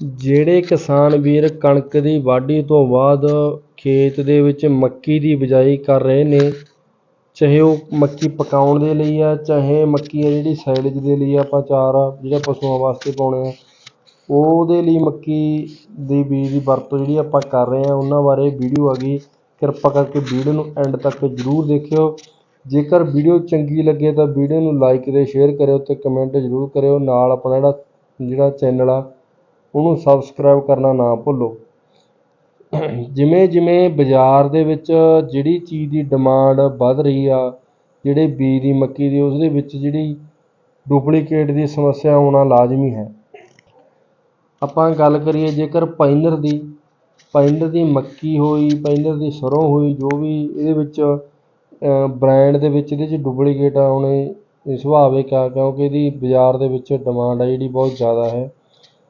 ਜਿਹੜੇ ਕਿਸਾਨ ਵੀਰ ਕਣਕ ਦੀ ਵਾਢੀ ਤੋਂ ਬਾਅਦ ਖੇਤ ਦੇ ਵਿੱਚ ਮੱਕੀ ਦੀ ਬਿਜਾਈ ਕਰ ਰਹੇ ਨੇ, ਚਾਹੇ ਉਹ ਮੱਕੀ ਪਕਾਉਣ ਦੇ ਲਈ ਆ, ਚਾਹੇ ਮੱਕੀ ਆ ਜਿਹੜੀ ਸਾਈਲੇਜ ਦੇ ਲਈ ਆਪਾਂ ਚਾਰਾ ਜਿਹੜਾ ਪਸ਼ੂਆਂ ਵਾਸਤੇ ਪਾਉਂਦੇ ਆ, ਉਹਦੇ ਲਈ ਮੱਕੀ ਦੀ ਬੀਜ ਦੀ ਵਰਤੋਂ ਜਿਹੜੀ ਆਪਾਂ ਕਰ ਰਹੇ ਹਾਂ ਉਹਨਾਂ ਬਾਰੇ ਵੀਡੀਓ ਆ ਗਈ। ਕਿਰਪਾ ਕਰਕੇ ਵੀਡੀਓ ਨੂੰ ਐਂਡ ਤੱਕ ਜ਼ਰੂਰ ਦੇਖਿਓ। ਜੇਕਰ ਵੀਡੀਓ ਚੰਗੀ ਲੱਗੇ ਤਾਂ ਵੀਡੀਓ ਨੂੰ ਲਾਈਕ ਅਤੇ ਸ਼ੇਅਰ ਕਰਿਓ ਅਤੇ ਕਮੈਂਟ ਜ਼ਰੂਰ ਕਰਿਓ। ਨਾਲ ਆਪਣਾ ਜਿਹੜਾ ਜਿਹੜਾ ਚੈਨਲ ਆ ਉਹਨੂੰ ਸਬਸਕ੍ਰਾਈਬ ਕਰਨਾ ਨਾ ਭੁੱਲੋ। ਜਿਵੇਂ ਜਿਵੇਂ ਬਾਜ਼ਾਰ ਦੇ ਵਿੱਚ ਜਿਹੜੀ ਚੀਜ਼ ਦੀ ਡਿਮਾਂਡ ਵੱਧ ਰਹੀ ਆ, ਜਿਹੜੇ ਬੀਜ ਦੀ ਮੱਕੀ ਦੀ ਉਸਦੇ ਵਿੱਚ ਜਿਹੜੀ ਡੁਪਲੀਕੇਟ ਦੀ ਸਮੱਸਿਆ ਆਉਣਾ ਲਾਜ਼ਮੀ ਹੈ। ਆਪਾਂ ਗੱਲ ਕਰੀਏ ਜੇਕਰ ਪਾਈਨਰ ਦੀ ਪਾਈਨਰ ਦੀ ਮੱਕੀ ਹੋਈ ਪਾਈਨਰ ਦੀ ਸਰੋਂ ਹੋਈ, ਜੋ ਵੀ ਇਹਦੇ ਵਿੱਚ ਬ੍ਰਾਂਡ ਦੇ ਵਿੱਚ ਇਹਦੇ 'ਚ ਡੁਪਲੀਕੇਟ ਆਉਣੇ ਸੁਭਾਵਿਕ ਆ ਕਿਉਂਕਿ ਇਹਦੀ ਬਾਜ਼ਾਰ ਦੇ ਵਿੱਚ ਡਿਮਾਂਡ ਆ ਜਿਹੜੀ ਬਹੁਤ ਜ਼ਿਆਦਾ ਹੈ।